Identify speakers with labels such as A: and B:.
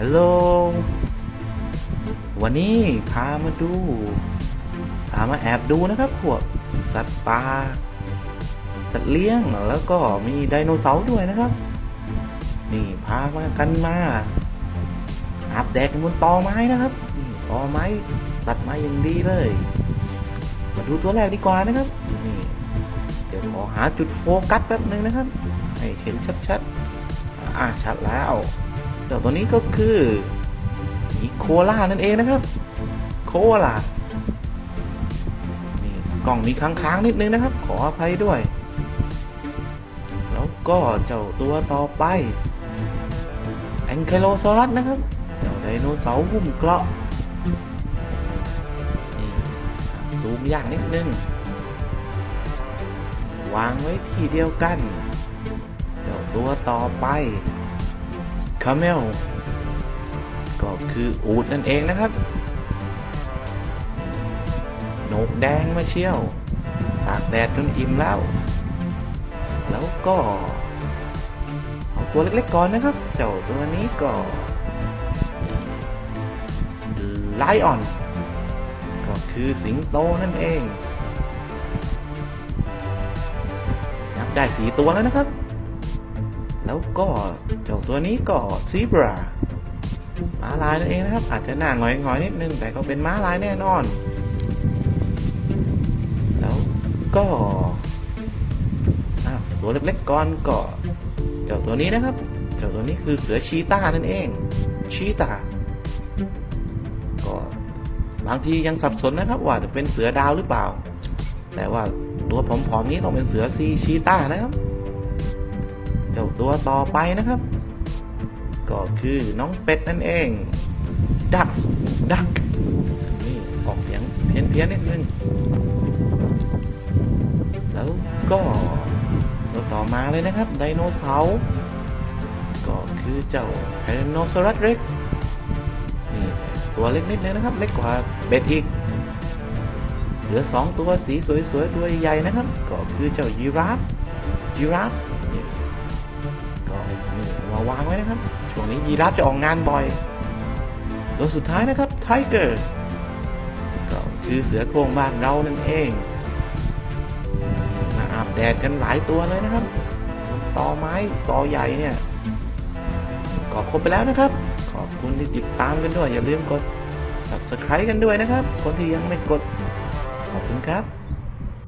A: ฮัลโหล วันนี้พามาดู พามาแอบดูนะครับพวกสัตว์ป่า สัตว์เลี้ยง แล้วก็มีไดโนเสาร์ด้วยนะครับ นี่พามากันมาอาบแดดบนตอไม้นะครับนี่ตอไม้ตัดไมาอย่างดีเลย มาดูตัวแรกดีกว่านะครับ นี่ เดี๋ยวขอหาจุดโฟกัสแป๊บหนึ่งนะครับ ให้เห็นชัดๆ อ่าชัดแล้ว เจ้าตัวนี้ก็คืออีโคล่านั่นเองนะครับ โคล่านี่กล่องมีค้างๆนิดนึงนะครับ ขออภัยด้วย แล้วก็เจ้าตัวต่อไปแองเคโลซอรัสนะครับ เจ้าไดโนเสาร์หุ้มเกราะนี่ซูมยากนิดนึง วางไว้ที่เดียวกัน เจ้าตัวต่อไป คาเมลก็คืออูดนั่นเองนะครับหนกแดงมาเชี่ยวตากแดดจนอิ่มแล้ว แล้วก็เอาตัวเล็กๆก่อนนะครับ เจ้าตัวนี้ก็ไลออน ก็คือสิงโตนั่นเองนับได้สีตัวแล้วนะครับ แล้วก็เจ้าตัวนี้ก็ซีบราม้าลายนั่นเองนะครับ อาจจะหน้าหงอยๆนิดนึง แต่ก็เป็นม้าลายแน่นอน แล้วก็อ้าวตัวเล็กๆก่อนก็เจ้าตัวนี้นะครับ เจ้าตัวนี้คือเสือชีต้านั่นเอง ชีตาก็บางทียังสับสนนะครับว่าจะเป็นเสือดาวหรือเปล่า แต่ว่าตัวผอมๆนี้ต้องเป็นเสือซีชีต้านะครับ จ้าตัวต่อไปนะครับ ก็คือน้องเป็ดนั่นเอง ดักดักนี่ออกเสียงเพี้ยนเพี้ยนๆนิดนึงแล้วก็ตัวต่อมาเลยนะครับไดโนเสาร์ก็คือเจ้าไทรโนซอรัสเร็กนี่ตัวเล็กนิดนึงนะครับ เล็กกว่าเบ็ดอีกเหลือสองตัวสีสวยๆตัวใหญ่นะครับ ก็คือเจ้ายีราฟยีราฟ นี่มาวางไว้นะครับช่วงนี้ยีราฟจะออกงานบ่อยตัวสุดท้ายนะครับไทเกอร์ก็คือเสือโคร่งบ้านเรานั่นเอง มาอาบแดดกันหลายตัวเลยนะครับตอไม้ตอใหญ่เนี่ยก็ครบไปแล้วนะครับ ขอบคุณที่ติดตามกันด้วย อย่าลืมกด subscribe กันด้วยนะครับ คนที่ยังไม่กด ขอบคุณครับ